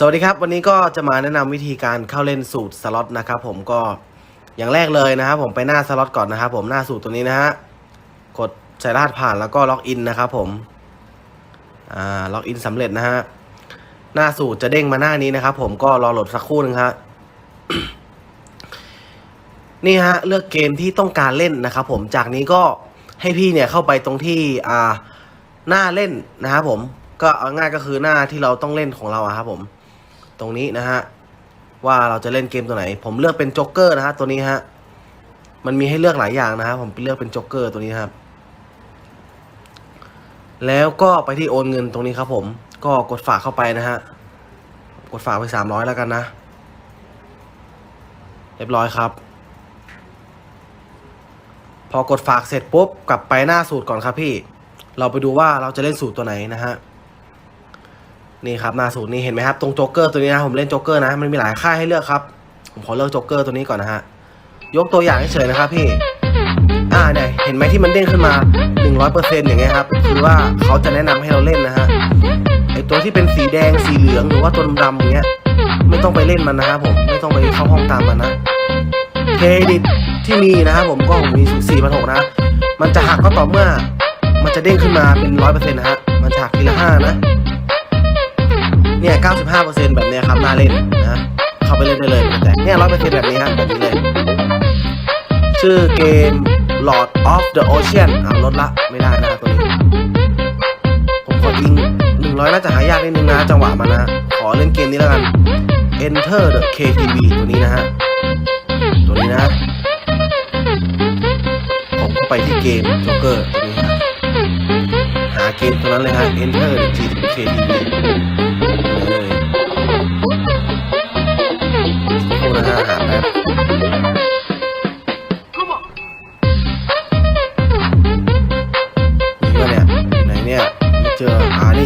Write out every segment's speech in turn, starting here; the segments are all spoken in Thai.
สวัสดีครับ วันนี้ก็จะมาแนะนำวิธีการเข้าเล่นสูตรสล็อตนะครับผมก็อย่างแรกเลยนะครับผมไปหน้าสล็อตก่อนนะครับผมหน้าสูตรตัวนี้นะฮะกดใส่รหัสผ่านแล้วก็ล็อกอินนะครับผมอ่าล็อกอินสำเร็จนะฮะหน้าสูตรจะเด้งมาหน้านี้นะครับผมก็รอโหลดสักครู่หนึงฮะนี่ฮะเลือกเกมที่ต้องการเล่นนะครับผมจากนี้ก็ให้พี่เนี่ยเข้าไปตรงที่อ่าหน้าเล่นนะครับผมก็เอาง่ายก็คือหน้าที่เราต้องเล่นของเราอะครับผม ตรงนี้นะฮะว่าเราจะเล่นเกมตัวไหน ผมเลือกเป็นจ็อกเกอร์นะฮะตัวนี้ฮะมันมีให้เลือกหลายอย่างนะครับผมเลือกเป็นจ็อกเกอร์ตัวนี้ครับ แล้วก็ไปที่โอนเงินตรงนี้ครับ ผมก็กดฝากเข้าไปนะฮะกดฝากไปสามร้อยแล้วกันนะ เรียบร้อยครับ พอกดฝากเสร็จปุ๊บกลับไปหน้าสูตรก่อนครับพี่ เราไปดูว่าเราจะเล่นสูตรตัวไหนนะฮะ นี่ครับหน้าสูตรนี้เห็นไหมครับตรงโจ๊กเกอร์ตัวนี้นะผมเล่นโจ๊กเกอร์นะมันมีหลายค่ายให้เลือกครับ ผมขอเลือกโจ๊กเกอร์ตัวนี้ก่อนนะฮะยกตัวอย่างเฉยๆนะครับพี่อ่าเนี่ยเห็นไหมที่มันเด้งขึ้นมา 100%อย่างเงี้ยครับคือว่าเขาจะแนะนำให้เราเล่นนะฮะไอตัวที่เป็นสีแดงสีเหลืองหรือว่าตัวดำๆอย่างเงี้ยไม่ต้องไปเล่นมันนะครับผมไม่ต้องไปเข้าห้องตามมันนะเครดิตที่มีนะครับผมก็ผมมี4 6 0 0นะ มันจะหักก็ต่อเมื่อ มันจะเด้งขึ้นมาเป็น100%นต์นะฮะมันจะหักทีละ5นะ เนี่ย 95%แบบเนี้ยครับน่าเล่นนะ เข้าไปเล่นได้เลยแต่เนี่ย100%แบบนี้ครับแบบนี้เลย ชื่อเกม Lord of the Ocean เอาลดละไม่ได้นะตัวนี้ ผมขอยิง100 น่าจะหายากนิดนึงนะ จังหวะมันนะขอเล่นเกมนี้แล้วกัน Enter the KTV ตัวนี้นะฮะ ตัวนี้นะ ผมก็ไปที่เกม Joker ตัวนี้ฮะหาเกมตัวนั้นเลยฮะ Enter the KTV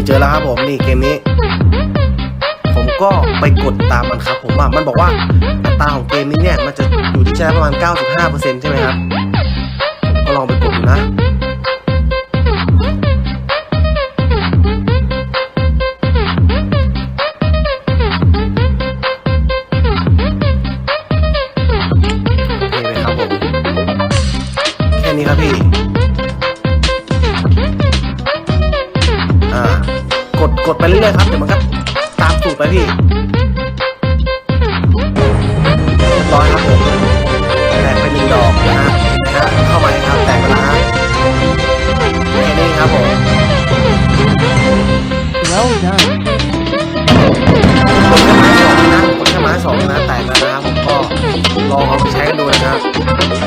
เจอแล้วครับผมนี่เกมนี้ ผมก็ไปกดตามมันครับ ผมว่ามันบอกว่าอัตราของเกมนี้เนี่ยมันจะอยู่ที่ใช้ประมาณ 95%ใช่ไหมครับผมก็ลองไปกดดูนะนี่เลยครับผมแค่นี้ครับพี่ กดไปเรื่อยๆครับเดี๋ยวมันก็ตามสูตรไปพี่